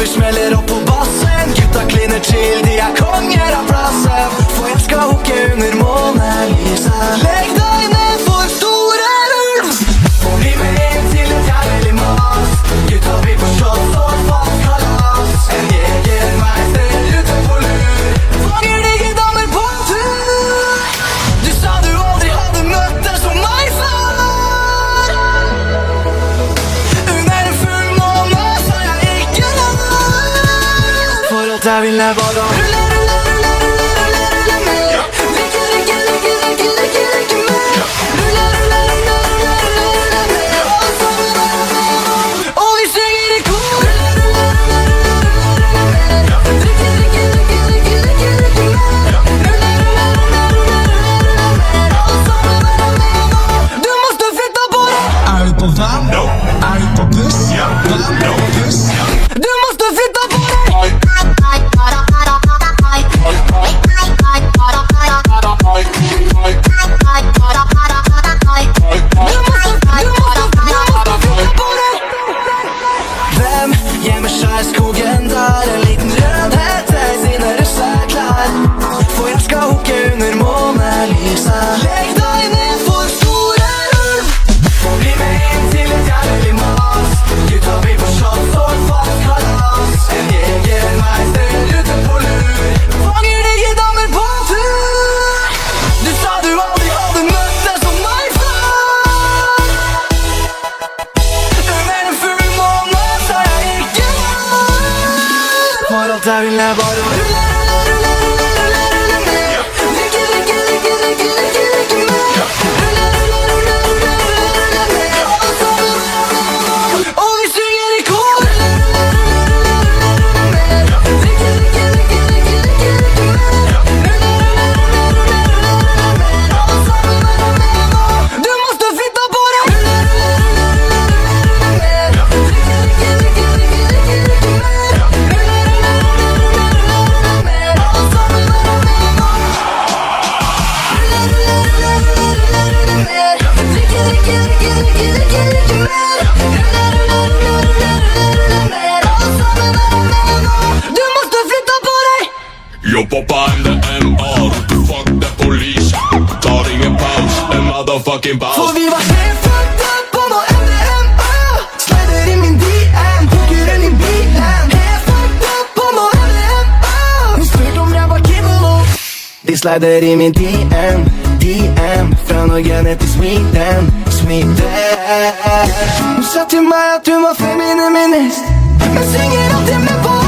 vi smeller opp på bassen. Gutta kliner chill, de er konger av plassen. For jeg skal hooke under mål. Zabil na wodą high school, yeah. Yo pop I'm the MR Fuck the police. Starting in pounds. And motherfucking pounds. For wie was hey, fuck that Bono MDMA Slider in min DM Drucker in min BM Hey fuck that Bono MDMA Instrukt om jag bara kivar loss De slider i min DM DM Från och gärna till Sweden Sweden Du sa till mig att du var feminist Men svänger alltid med våld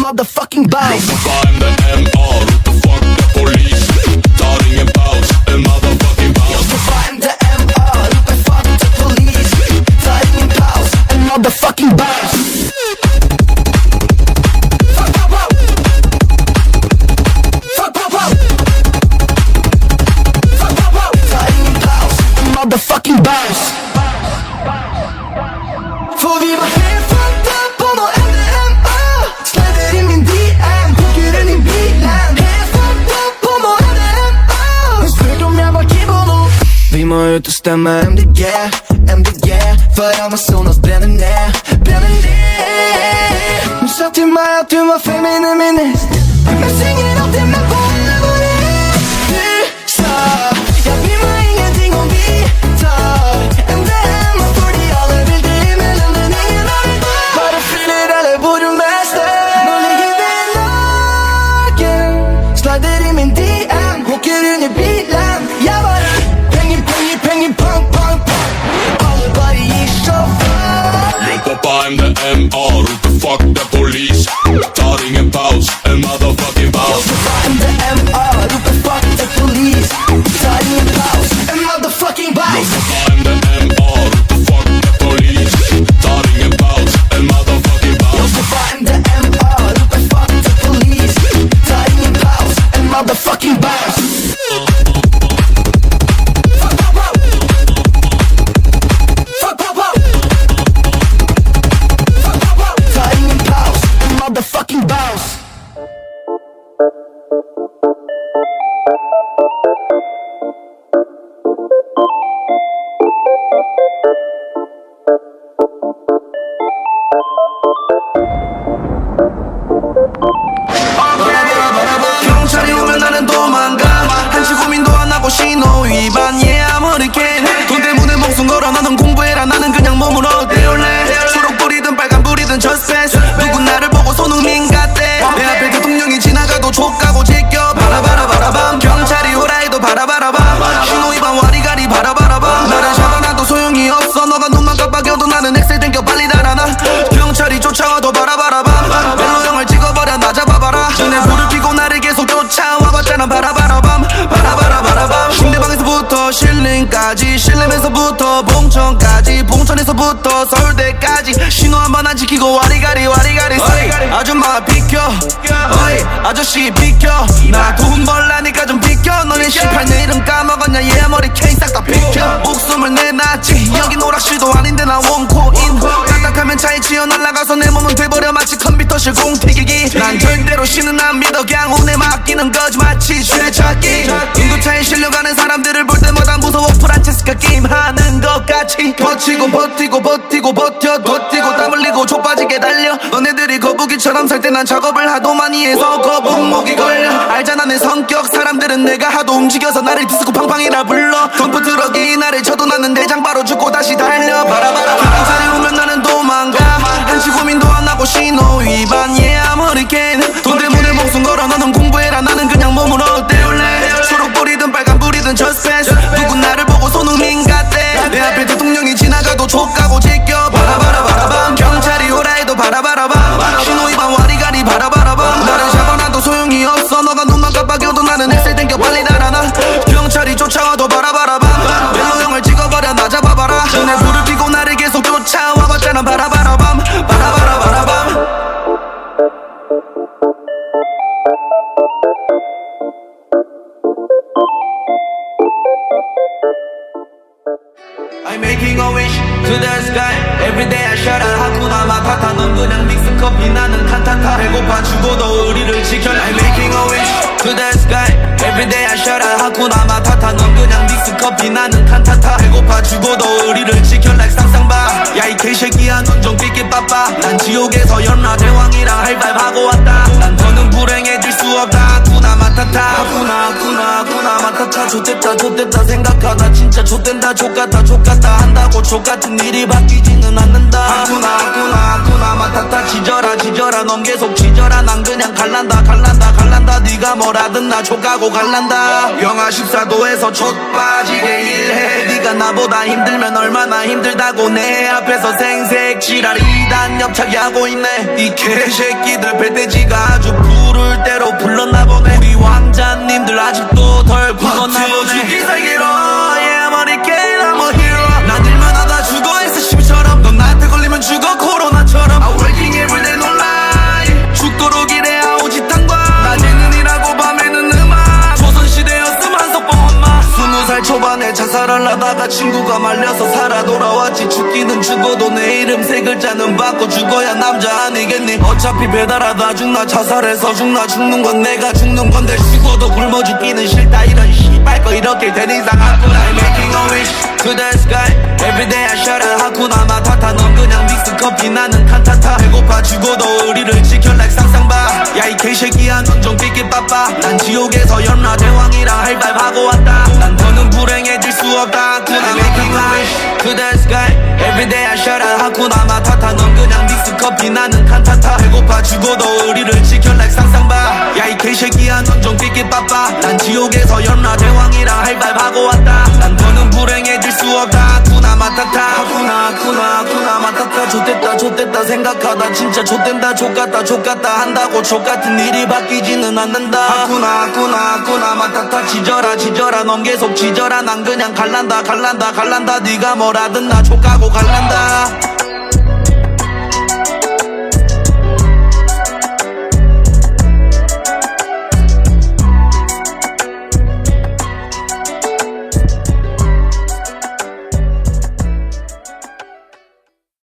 motherfucking bow. Bilmiyor istemem Hem de gel, hem I'm Varamazsın az beni ne, beni ne Müsaatim hayatım ve femini minist Müsingen of dem ben I'm the MR, who the fuck the police? Starting a pause, a motherfucker. 지금까지 신림에서부터 봉천까지 봉천에서부터 서울대까지. 신호 한 번 안 지키고 와리가리 와리가리 어이, 아줌마 비켜. 어이 아저씨 비켜. 나 돈 벌라니까 좀 비켜. 너네 18내 이름 까먹었냐. 얘 머리 케이스 싹다 비켜. 목숨을 내놨지. 여긴 오락실도 아닌데 나 원코인. 딱딱하면 차에 치여 날아가서 내 몸은 돼버려. 마치 컴퓨터실 공튀기기. 난 절대로 신은 안 믿어. 그냥 운에 맡기는 거지 마치 쥐레찾기. 인구차에 실려가는 사람들을 프란체스카 게임 하는 것 같이 버티고 버티고 버티고 버텨 버티고 땀 흘리고 족빠지게 달려. 너네들이 거북이처럼 살 때 난 작업을 하도 많이 해서 거북목이 걸려. 알잖아 내 성격. 사람들은 내가 하도 움직여서 나를 디스코 팡팡이라 불러. 덤프 트럭이 나를 쳐도 나는 대장 바로 죽고 다시 달려. 바라바라. 경찰 making a wish to the sky. Every day I shout out 하쿠나 마타타 넌 그냥 믹스 커피. 나는 칸타타 배고파 죽어도 우리를 지켜 I'm making a wish to the sky. Every day I shout out 하쿠나 마타타 넌 그냥 믹스 커피. 나는 칸타타 배고파 죽어도 우리를 지켜. Like 쌍쌍바 야이 개새끼야 넌좀 삐끼 빠빠. 난 지옥에서 연라 대왕이랑 하이파이브하고 왔다. 난 더는 불행해질 수 없다 하쿠나 마타타. 하쿠나 하쿠나 하쿠나 마타타. 좋댔다 좋댔다 생각하다. 진짜 좋댄다 족같다 족같다 한다고 족같은 일이 바뀌지는 않는다. 하쿠나 하쿠나 하쿠나 마타타. 지져라 지져라. 넌 계속 지져라. 난 그냥 갈란다 갈란다 갈란다. 네가 뭐라든 나 족하고 갈란다. 영하 14도에서 족 빠지게 일해. 네가 나보다 힘들면 얼마나 힘들다고 내 앞에서 생색 지랄 이단 옆차기 하고 있네. 이 개새끼들 배돼지가 아주 부를 대로 불렀나 보네 우리 왕자님들 아직도 덜 굴렀나 보네 살을 하다가 친구가 말려서 살아 돌아왔지. 죽기는 죽어도 내 이름 세 글자는 바꿔 죽어야 남자 아니겠니? 어차피 배달하다 죽나 자살해서 죽나 죽는 건 내가 죽는 건데 죽어도 굶어 죽기는 싫다. 이런 씨발 거 이렇게 된 이상 I'm making a wish to the sky. Every day I shout out 하쿠나 마타타. 넌 그냥 믹스 커피. 나는 칸타타. 배고파 죽어도 우리를 지켜 like 쌍쌍바 야이 개새끼야. 넌좀 삐끼 빠빠. 난 지옥에서 연라 대왕이랑 하이파이브하고 왔다. 난 더는 불행해질 수 없다. 하쿠나 wish to the sky Every day I shout out 하쿠나 마타타 넌 그냥 믹스 커피. 나는 칸타타. 배고파 죽어도 우리를 지켜 like 쌍쌍바 야이 개새끼야 넌좀 삐끼 빠빠. 난 지옥에서 연라 대왕이랑 하이파이브하고 왔다. 난 더는 불행해질 수 없다. 하쿠나 마타타. 하쿠나 하쿠나 하쿠나 마타타. 좋댔다 좋댔다. 생각하다. 진짜 좋댄다. 족같다 족같다. 한다고 족같은 일이 바뀌지는 않는다. 하쿠나 하쿠나 하쿠나 마타타. 지져라 지져라. 넌 계속 지져라. 난 그냥 갈란다 갈란다 갈란다. 네가 뭐라든 나 족하고 갈란다